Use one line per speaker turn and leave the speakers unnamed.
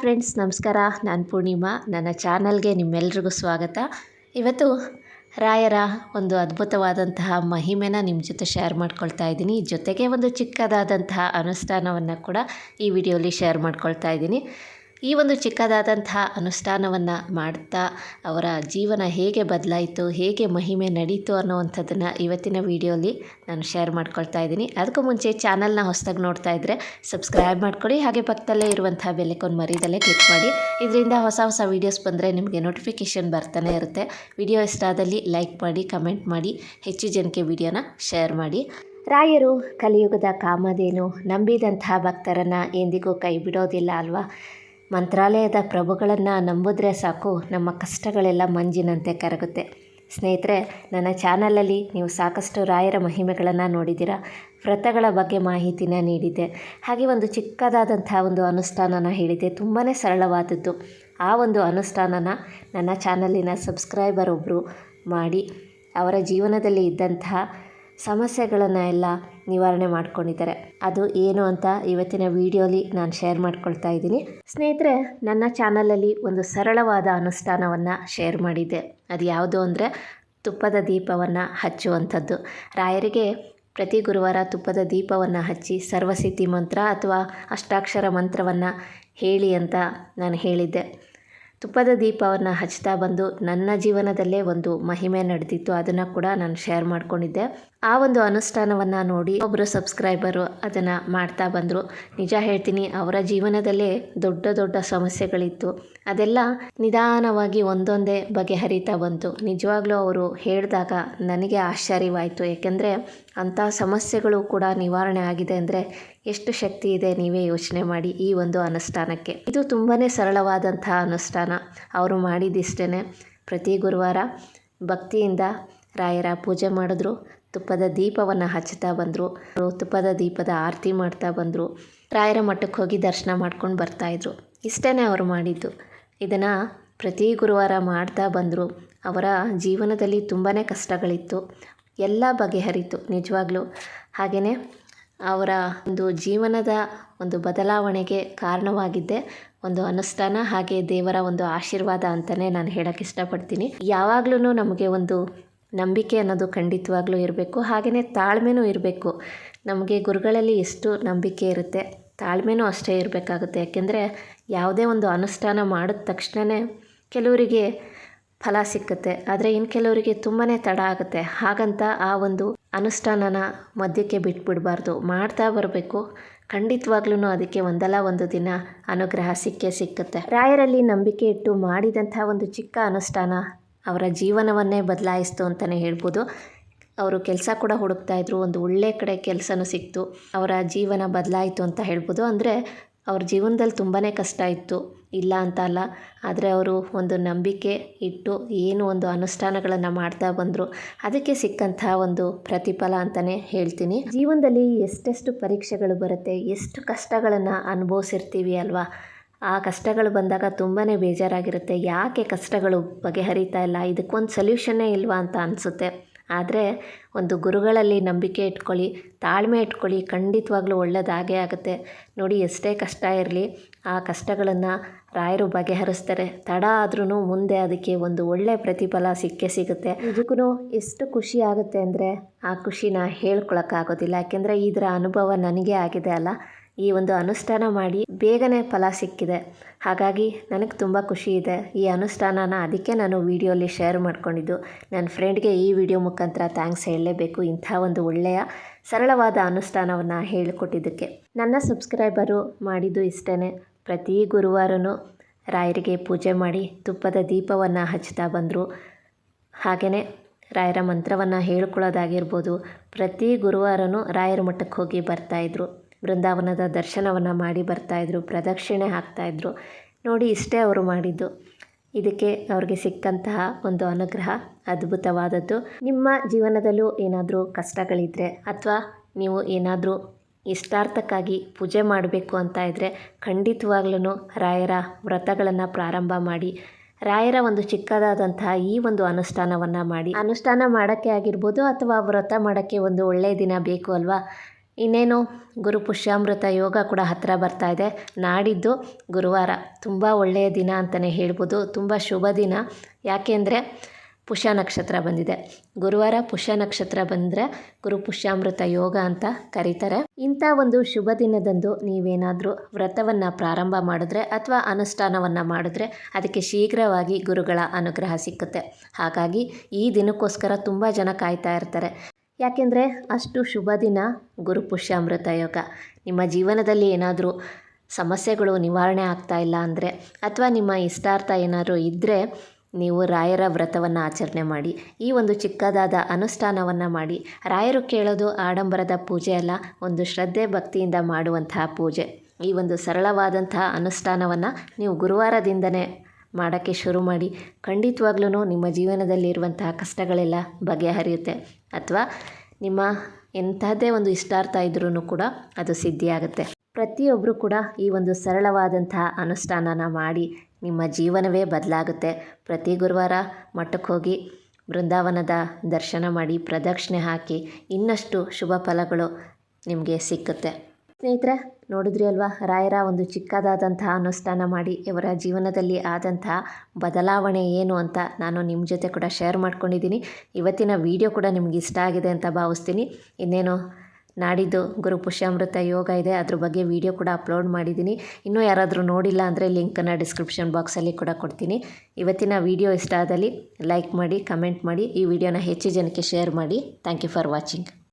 Friends ನಮಸ್ಕಾರ. ನಾನು ಪೂರ್ಣಿಮಾ. ನನ್ನ ಚಾನಲ್ಗೆ ನಿಮ್ಮೆಲ್ರಿಗೂ ಸ್ವಾಗತ. ಇವತ್ತು ರಾಯರ ಒಂದು ಅದ್ಭುತವಾದಂತಹ ಮಹಿಮೆನ ನಿಮ್ಮ ಜೊತೆ ಶೇರ್ ಮಾಡ್ಕೊಳ್ತಾ ಇದ್ದೀನಿ. ಜೊತೆಗೆ ಒಂದು ಚಿಕ್ಕದಾದಂತಹ ಅನುಷ್ಠಾನವನ್ನು ಕೂಡ ಈ ವಿಡಿಯೋಲಿ ಶೇರ್ ಮಾಡ್ಕೊಳ್ತಾ ಇದ್ದೀನಿ. ಈ ಒಂದು ಚಿಕ್ಕದಾದಂತಹ ಅನುಷ್ಠಾನವನ್ನು ಮಾಡ್ತಾ ಅವರ ಜೀವನ ಹೇಗೆ ಬದಲಾಯಿತು, ಹೇಗೆ ಮಹಿಮೆ ನಡೀತು ಅನ್ನೋವಂಥದ್ದನ್ನು ಇವತ್ತಿನ ವಿಡಿಯೋಲಿ ನಾನು ಶೇರ್ ಮಾಡ್ಕೊಳ್ತಾ ಇದ್ದೀನಿ. ಅದಕ್ಕೂ ಮುಂಚೆ ಚಾನಲ್ನ ಹೊಸದಾಗಿ ನೋಡ್ತಾ ಇದ್ದರೆ ಸಬ್ಸ್ಕ್ರೈಬ್ ಮಾಡ್ಕೊಳ್ಳಿ ಹಾಗೆ ಪಕ್ಕದಲ್ಲೇ ಇರುವಂಥ ಬೆಲೆಕೊಂಡು ಮರಿದಲ್ಲೇ ಕ್ಲಿಕ್ ಮಾಡಿ. ಇದರಿಂದ ಹೊಸ ಹೊಸ ವೀಡಿಯೋಸ್ ಬಂದರೆ ನಿಮಗೆ ನೋಟಿಫಿಕೇಷನ್ ಬರ್ತಾನೆ ಇರುತ್ತೆ. ವಿಡಿಯೋ ಇಷ್ಟ ಆದಲ್ಲಿ ಲೈಕ್ ಮಾಡಿ ಕಮೆಂಟ್ ಮಾಡಿ, ಹೆಚ್ಚು ಜನಕ್ಕೆ ವಿಡಿಯೋನ ಶೇರ್ ಮಾಡಿ. ರಾಯರು, ಕಲಿಯುಗದ ಕಾಮಧೇನು, ನಂಬಿದಂತಹ ಭಕ್ತರನ್ನು ಎಂದಿಗೂ ಕೈ ಬಿಡೋದಿಲ್ಲ ಅಲ್ವಾ? ಮಂತ್ರಾಲಯದ ಪ್ರಭುಗಳನ್ನು ನಂಬಿದ್ರೆ ಸಾಕು, ನಮ್ಮ ಕಷ್ಟಗಳೆಲ್ಲ ಮಂಜಿನಂತೆ ಕರಗುತ್ತೆ. ಸ್ನೇಹಿತರೆ, ನನ್ನ ಚಾನಲಲ್ಲಿ ನೀವು ಸಾಕಷ್ಟು ರಾಯರ ಮಹಿಮೆಗಳನ್ನು ನೋಡಿದ್ದೀರ? ವ್ರತಗಳ ಬಗ್ಗೆ ಮಾಹಿತಿನ ನೀಡಿದ್ದೆ. ಹಾಗೆ ಒಂದು ಚಿಕ್ಕದಾದಂಥ ಒಂದು ಅನುಷ್ಠಾನನ ಹೇಳಿದ್ದೆ. ತುಂಬಾ ಸರಳವಾದದ್ದು. ಆ ಒಂದು ಅನುಷ್ಠಾನನ ನನ್ನ ಚಾನಲಿನ ಸಬ್ಸ್ಕ್ರೈಬರ್ ಒಬ್ಬರು ಮಾಡಿ, ಅವರ ಜೀವನದಲ್ಲಿ ಇದ್ದಂತಹ ಸಮಸ್ಯೆಗಳನ್ನು ಎಲ್ಲ ನಿವಾರಣೆ ಮಾಡ್ಕೊಂಡಿದ್ದಾರೆ. ಅದು ಏನು ಅಂತ ಇವತ್ತಿನ ವಿಡಿಯೋಲಿ ನಾನು ಶೇರ್ ಮಾಡ್ಕೊಳ್ತಾ ಇದ್ದೀನಿ. ಸ್ನೇಹಿತರೆ, ನನ್ನ ಚಾನಲಲ್ಲಿ ಒಂದು ಸರಳವಾದ ಅನುಷ್ಠಾನವನ್ನು ಶೇರ್ ಮಾಡಿದ್ದೆ. ಅದು ಯಾವುದು ಅಂದರೆ ತುಪ್ಪದ ದೀಪವನ್ನು ಹಚ್ಚುವಂಥದ್ದು. ರಾಯರಿಗೆ ಪ್ರತಿ ಗುರುವಾರ ತುಪ್ಪದ ದೀಪವನ್ನು ಹಚ್ಚಿ ಸರ್ವಸಿದ್ಧಿ ಮಂತ್ರ ಅಥವಾ ಅಷ್ಟಾಕ್ಷರ ಮಂತ್ರವನ್ನು ಹೇಳಿ ಅಂತ ನಾನು ಹೇಳಿದ್ದೆ. ತುಪ್ಪದ ದೀಪವನ್ನು ಹಚ್ತಾ ಬಂದು ನನ್ನ ಜೀವನದಲ್ಲೇ ಒಂದು ಮಹಿಮೆ ನಡೆದಿತ್ತು. ಅದನ್ನು ಕೂಡ ನಾನು ಶೇರ್ ಮಾಡ್ಕೊಂಡಿದ್ದೆ. ಆ ಒಂದು ಅನುಷ್ಠಾನವನ್ನು ನೋಡಿ ಒಬ್ಬರು ಸಬ್ಸ್ಕ್ರೈಬರು ಅದನ್ನು ಮಾಡ್ತಾ ಬಂದರು. ನಿಜ ಹೇಳ್ತೀನಿ, ಅವರ ಜೀವನದಲ್ಲೇ ದೊಡ್ಡ ದೊಡ್ಡ ಸಮಸ್ಯೆಗಳಿತ್ತು. ಅದೆಲ್ಲ ನಿಧಾನವಾಗಿ ಒಂದೊಂದೇ ಬಗೆಹರಿತಾ ಬಂತು. ನಿಜವಾಗ್ಲೂ ಅವರು ಹೇಳಿದಾಗ ನನಗೆ ಆಶ್ಚರ್ಯವಾಯಿತು. ಏಕೆಂದರೆ ಅಂಥ ಸಮಸ್ಯೆಗಳು ಕೂಡ ನಿವಾರಣೆ ಆಗಿದೆ ಅಂದರೆ ಎಷ್ಟು ಶಕ್ತಿ ಇದೆ ನೀವೇ ಯೋಚನೆ ಮಾಡಿ ಈ ಒಂದು ಅನುಷ್ಠಾನಕ್ಕೆ. ಇದು ತುಂಬಾ ಸರಳವಾದಂತಹ ಅನುಷ್ಠಾನ. ಅವರು ಮಾಡಿದಿಷ್ಟೇ ಪ್ರತಿ ಗುರುವಾರ ಭಕ್ತಿಯಿಂದ ರಾಯರ ಪೂಜೆ ಮಾಡಿದ್ರು. ತುಪ್ಪದ ದೀಪವನ್ನು ಹಚ್ಚುತ್ತಾ ಬಂದರು. ತುಪ್ಪದ ದೀಪದ ಆರತಿ ಮಾಡ್ತಾ ಬಂದರು. ರಾಯರ ಮಠಕ್ಕೆ ಹೋಗಿ ದರ್ಶನ ಮಾಡ್ಕೊಂಡು ಬರ್ತಾಯಿದ್ರು ಇಷ್ಟೇ ಅವರು ಮಾಡಿದ್ದು. ಇದನ್ನು ಪ್ರತಿ ಗುರುವಾರ ಮಾಡ್ತಾ ಬಂದರು. ಅವರ ಜೀವನದಲ್ಲಿ ತುಂಬಾ ಕಷ್ಟಗಳಿತ್ತು. ಎಲ್ಲ ಬಗೆಹರಿತು ನಿಜವಾಗ್ಲೂ. ಹಾಗೆಯೇ ಅವರ ಒಂದು ಜೀವನದ ಒಂದು ಬದಲಾವಣೆಗೆ ಕಾರಣವಾಗಿದ್ದೆ ಒಂದು ಅನುಷ್ಠಾನ ಹಾಗೆ ದೇವರ ಒಂದು ಆಶೀರ್ವಾದ ಅಂತಲೇ ನಾನು ಹೇಳೋಕ್ಕೆ ಇಷ್ಟಪಡ್ತೀನಿ. ಯಾವಾಗಲೂ ನಮಗೆ ಒಂದು ನಂಬಿಕೆ ಅನ್ನೋದು ಖಂಡಿತವಾಗ್ಲೂ ಇರಬೇಕು. ಹಾಗೆಯೇ ತಾಳ್ಮೆನೂ ಇರಬೇಕು. ನಮಗೆ ಗುರುಗಳಲ್ಲಿ ಎಷ್ಟು ನಂಬಿಕೆ ಇರುತ್ತೆ ತಾಳ್ಮೆನೂ ಅಷ್ಟೇ ಇರಬೇಕಾಗುತ್ತೆ. ಯಾಕೆಂದರೆ ಯಾವುದೇ ಒಂದು ಅನುಷ್ಠಾನ ಮಾಡಿದ ತಕ್ಷಣವೇ ಕೆಲವರಿಗೆ ಫಲ ಸಿಕ್ಕುತ್ತೆ. ಆದರೆ ಇನ್ನು ಕೆಲವರಿಗೆ ತುಂಬಾ ತಡ ಆಗುತ್ತೆ. ಹಾಗಂತ ಆ ಒಂದು ಅನುಷ್ಠಾನನ ಮಧ್ಯಕ್ಕೆ ಬಿಟ್ಬಿಡಬಾರ್ದು. ಮಾಡ್ತಾ ಬರಬೇಕು. ಖಂಡಿತವಾಗ್ಲೂ ಅದಕ್ಕೆ ಒಂದಲ್ಲ ಒಂದು ದಿನ ಅನುಗ್ರಹ ಸಿಕ್ಕೇ ಸಿಕ್ಕುತ್ತೆ. ರಾಯರಲ್ಲಿ ನಂಬಿಕೆ ಇಟ್ಟು ಮಾಡಿದಂಥ ಒಂದು ಚಿಕ್ಕ ಅನುಷ್ಠಾನ ಅವರ ಜೀವನವನ್ನೇ ಬದಲಾಯಿಸ್ತು ಅಂತಲೇ ಹೇಳ್ಬೋದು. ಅವರು ಕೆಲಸ ಕೂಡ ಹುಡುಕ್ತಾಯಿದ್ರು ಒಂದು ಒಳ್ಳೆ ಕಡೆ ಕೆಲಸನೂ ಸಿಕ್ತು. ಅವರ ಜೀವನ ಬದಲಾಯಿತು ಅಂತ ಹೇಳ್ಬೋದು. ಅಂದರೆ ಅವ್ರ ಜೀವನದಲ್ಲಿ ತುಂಬಾ ಕಷ್ಟ ಇತ್ತು. ಇಲ್ಲ ಅಂತ ಅಲ್ಲ, ಆದರೆ ಅವರು ಒಂದು ನಂಬಿಕೆ ಇಟ್ಟು ಏನು ಒಂದು ಅನುಷ್ಠಾನಗಳನ್ನು ಮಾಡ್ತಾ ಬಂದರು. ಅದಕ್ಕೆ ಸಿಕ್ಕಂತಹ ಒಂದು ಪ್ರತಿಫಲ ಅಂತಲೇ ಹೇಳ್ತೀನಿ. ಜೀವನದಲ್ಲಿ ಎಷ್ಟೆಷ್ಟು ಪರೀಕ್ಷೆಗಳು ಬರುತ್ತೆ, ಎಷ್ಟು ಕಷ್ಟಗಳನ್ನು ಅನುಭವಿಸಿರ್ತೀವಿ ಅಲ್ವಾ? ಆ ಕಷ್ಟಗಳು ಬಂದಾಗ ತುಂಬಾ ಬೇಜಾರಾಗಿರುತ್ತೆ. ಯಾಕೆ ಕಷ್ಟಗಳು ಬಗೆಹರಿತಾ ಇಲ್ಲ? ಇದಕ್ಕೊಂದು ಸೊಲ್ಯೂಷನ್ನೇ ಇಲ್ವಾ ಅಂತ ಅನಿಸುತ್ತೆ. ಆದರೆ ಒಂದು ಗುರುಗಳಲ್ಲಿ ನಂಬಿಕೆ ಇಟ್ಕೊಳ್ಳಿ, ತಾಳ್ಮೆ ಇಟ್ಕೊಳ್ಳಿ, ಖಂಡಿತವಾಗ್ಲೂ ಒಳ್ಳೆಯದಾಗೇ ಆಗುತ್ತೆ. ನೋಡಿ, ಎಷ್ಟೇ ಕಷ್ಟ ಇರಲಿ, ಆ ಕಷ್ಟಗಳನ್ನು ರಾಯರು ಬಗೆಹರಿಸ್ತಾರೆ. ತಡ ಆದ್ರೂ ಮುಂದೆ ಅದಕ್ಕೆ ಒಂದು ಒಳ್ಳೆಯ ಪ್ರತಿಫಲ ಸಿಕ್ಕೇ ಸಿಗುತ್ತೆ. ಇದಕ್ಕೂ ಎಷ್ಟು ಖುಷಿ ಆಗುತ್ತೆ ಅಂದರೆ, ಆ ಖುಷಿನ ಹೇಳ್ಕೊಳಕ್ಕಾಗೋದಿಲ್ಲ. ಯಾಕೆಂದರೆ ಇದರ ಅನುಭವ ನನಗೆ ಆಗಿದೆ ಅಲ್ಲ. ಈ ಒಂದು ಅನುಷ್ಠಾನ ಮಾಡಿ ಬೇಗನೆ ಫಲ ಸಿಕ್ಕಿದೆ. ಹಾಗಾಗಿ ನನಗೆ ತುಂಬ ಖುಷಿ ಇದೆ ಈ ಅನುಷ್ಠಾನನ ಅದಕ್ಕೆ ನಾನು ವೀಡಿಯೋಲಿ ಶೇರ್ ಮಾಡ್ಕೊಂಡಿದ್ದು. ನನ್ನ ಫ್ರೆಂಡ್ಗೆ ಈ ವಿಡಿಯೋ ಮುಖಾಂತರ ಥ್ಯಾಂಕ್ಸ್ ಹೇಳಲೇಬೇಕು. ಇಂಥ ಒಂದು ಒಳ್ಳೆಯ, ಸರಳವಾದ ಅನುಷ್ಠಾನವನ್ನು ಹೇಳಿಕೊಟ್ಟಿದ್ದಕ್ಕೆ. ನನ್ನ ಸಬ್ಸ್ಕ್ರೈಬರು ಮಾಡಿದ್ದು ಇಷ್ಟೇ ಪ್ರತಿ ಗುರುವಾರನೂ ರಾಯರಿಗೆ ಪೂಜೆ ಮಾಡಿ ತುಪ್ಪದ ದೀಪವನ್ನು ಹಚ್ತಾ ಬಂದರು. ಹಾಗೆಯೇ ರಾಯರ ಮಂತ್ರವನ್ನು ಹೇಳ್ಕೊಳ್ಳೋದಾಗಿರ್ಬೋದು. ಪ್ರತಿ ಗುರುವಾರನೂ ರಾಯರ ಮಠಕ್ಕೆ ಹೋಗಿ ಬರ್ತಾಯಿದ್ರು ಬೃಂದಾವನದ ದರ್ಶನವನ್ನು ಮಾಡಿ ಬರ್ತಾಯಿದ್ರು ಪ್ರದಕ್ಷಿಣೆ ಹಾಕ್ತಾಯಿದ್ರು ನೋಡಿ, ಇಷ್ಟೇ ಅವರು ಮಾಡಿದ್ದು. ಇದಕ್ಕೆ ಅವ್ರಿಗೆ ಸಿಕ್ಕಂತಹ ಒಂದು ಅನುಗ್ರಹ, ಅದ್ಭುತವಾದದ್ದು. ನಿಮ್ಮ ಜೀವನದಲ್ಲೂ ಏನಾದರೂ ಕಷ್ಟಗಳಿದ್ದರೆ ಅಥವಾ ನೀವು ಏನಾದರೂ ಇಷ್ಟಾರ್ಥಕ್ಕಾಗಿ ಪೂಜೆ ಮಾಡಬೇಕು ಅಂತ ಇದ್ದರೆ ಖಂಡಿತವಾಗ್ಲೂ ರಾಯರ ವ್ರತಗಳನ್ನು ಪ್ರಾರಂಭ ಮಾಡಿ, ರಾಯರ ಒಂದು ಚಿಕ್ಕದಾದಂತಹ ಈ ಒಂದು ಅನುಷ್ಠಾನವನ್ನು ಮಾಡಿ. ಅನುಷ್ಠಾನ ಮಾಡೋಕ್ಕೆ ಆಗಿರ್ಬೋದು ಅಥವಾ ವ್ರತ ಮಾಡೋಕ್ಕೆ ಒಂದು ಒಳ್ಳೆಯ ದಿನ ಬೇಕು ಅಲ್ವಾ? ಇನ್ನೇನು? ಗುರು ಪುಷ್ಯಾಮೃತ ಯೋಗ ಕೂಡ ಹತ್ತಿರ ಬರ್ತಾ ಇದೆ. ನಾಡಿದ್ದು ಗುರುವಾರ. ತುಂಬ ಒಳ್ಳೆಯ ದಿನ ಅಂತಲೇ ಹೇಳ್ಬೋದು. ತುಂಬ ಶುಭ ದಿನ. ಯಾಕೆಂದರೆ ಪುಷ್ಯ ನಕ್ಷತ್ರ ಬಂದಿದೆ. ಗುರುವಾರ ಪುಷ್ಯ ನಕ್ಷತ್ರ ಬಂದರೆ ಗುರು ಪುಷ್ಯಾಮೃತ ಯೋಗ ಅಂತ ಕರೀತಾರೆ. ಇಂಥ ಒಂದು ಶುಭ ದಿನದಂದು ನೀವೇನಾದರೂ ವ್ರತವನ್ನು ಪ್ರಾರಂಭ ಮಾಡಿದ್ರೆ ಅಥವಾ ಅನುಷ್ಠಾನವನ್ನು ಮಾಡಿದ್ರೆ ಅದಕ್ಕೆ ಶೀಘ್ರವಾಗಿ ಗುರುಗಳ ಅನುಗ್ರಹ ಸಿಕ್ಕುತ್ತೆ. ಹಾಗಾಗಿ ಈ ದಿನಕ್ಕೋಸ್ಕರ ತುಂಬ ಜನ ಕಾಯ್ತಾ ಇರ್ತಾರೆ. ಯಾಕೆಂದರೆ ಅಷ್ಟು ಶುಭ ದಿನ ಗುರು ಪುಷ್ಯಾಮೃತ ಯೋಗ. ನಿಮ್ಮ ಜೀವನದಲ್ಲಿ ಏನಾದರೂ ಸಮಸ್ಯೆಗಳು ನಿವಾರಣೆ ಆಗ್ತಾ ಇಲ್ಲ ಅಂದರೆ, ಅಥವಾ ನಿಮ್ಮ ಇಷ್ಟಾರ್ಥ ಏನಾದರೂ ಇದ್ದರೆ ನೀವು ರಾಯರ ವ್ರತವನ್ನು ಆಚರಣೆ ಮಾಡಿ, ಈ ಒಂದು ಚಿಕ್ಕದಾದ ಅನುಷ್ಠಾನವನ್ನು ಮಾಡಿ. ರಾಯರು ಕೇಳೋದು ಆಡಂಬರದ ಪೂಜೆ ಅಲ್ಲ, ಒಂದು ಶ್ರದ್ಧೆ ಭಕ್ತಿಯಿಂದ ಮಾಡುವಂತಹ ಪೂಜೆ. ಈ ಒಂದು ಸರಳವಾದಂತಹ ಅನುಷ್ಠಾನವನ್ನು ನೀವು ಗುರುವಾರದಿಂದನೇ ಮಾಡೋಕ್ಕೆ ಶುರು ಮಾಡಿ ಖಂಡಿತವಾಗ್ಲೂ ನಿಮ್ಮ ಜೀವನದಲ್ಲಿರುವಂತಹ ಕಷ್ಟಗಳೆಲ್ಲ ಬಗೆಹರಿಯುತ್ತೆ. ಅಥವಾ ನಿಮ್ಮ ಎಂಥದ್ದೇ ಒಂದು ಇಷ್ಟಾರ್ಥ ಇದ್ರೂ ಕೂಡ ಅದು ಸಿದ್ಧಿಯಾಗುತ್ತೆ ಪ್ರತಿಯೊಬ್ಬರು ಕೂಡ ಈ ಒಂದು ಸರಳವಾದಂತಹ ಅನುಷ್ಠಾನನ ಮಾಡಿ ನಿಮ್ಮ ಜೀವನವೇ ಬದಲಾಗುತ್ತೆ. ಪ್ರತಿ ಗುರುವಾರ ಮಠಕ್ಕೆ ಹೋಗಿ ಬೃಂದಾವನದ ದರ್ಶನ ಮಾಡಿ ಪ್ರದಕ್ಷಿಣೆ ಹಾಕಿ ಇನ್ನಷ್ಟು ಶುಭ ಫಲಗಳು ನಿಮಗೆ ಸಿಕ್ಕುತ್ತೆ. ಸ್ನೇಹಿತರೆ ನೋಡಿದ್ರಿ ಅಲ್ವಾ? ರಾಯರ ಒಂದು ಚಿಕ್ಕದಾದಂತಹ ಅನುಷ್ಠಾನ ಮಾಡಿ, ಇವರ ಜೀವನದಲ್ಲಿ ಆದಂತಹ ಬದಲಾವಣೆ ಏನು ಅಂತ ನಾನು ನಿಮ್ಮ ಜೊತೆ ಕೂಡ ಶೇರ್ ಮಾಡ್ಕೊಂಡಿದ್ದೀನಿ. ಇವತ್ತಿನ ವಿಡಿಯೋ ಕೂಡ ನಿಮ್ಗೆ ಇಷ್ಟ ಆಗಿದೆ ಅಂತ ಭಾವಿಸ್ತೀನಿ. ಇನ್ನೇನು ನಾಡಿದ್ದು ಗುರು ಪುಷ್ಯಾಮೃತ ಯೋಗ ಇದೆ, ಅದ್ರ ಬಗ್ಗೆ ವಿಡಿಯೋ ಕೂಡ ಅಪ್ಲೋಡ್ ಮಾಡಿದ್ದೀನಿ. ಇನ್ನೂ ಯಾರಾದರೂ ನೋಡಿಲ್ಲ ಅಂದರೆ ಲಿಂಕನ್ನು ಡಿಸ್ಕ್ರಿಪ್ಷನ್ ಬಾಕ್ಸಲ್ಲಿ ಕೂಡ ಕೊಡ್ತೀನಿ. ಇವತ್ತಿನ ವಿಡಿಯೋ ಇಷ್ಟ ಆದಲ್ಲಿ ಲೈಕ್ ಮಾಡಿ ಕಮೆಂಟ್ ಮಾಡಿ, ಈ ವಿಡಿಯೋನ ಹೆಚ್ಚು ಜನಕ್ಕೆ ಶೇರ್ ಮಾಡಿ. Thank you for watching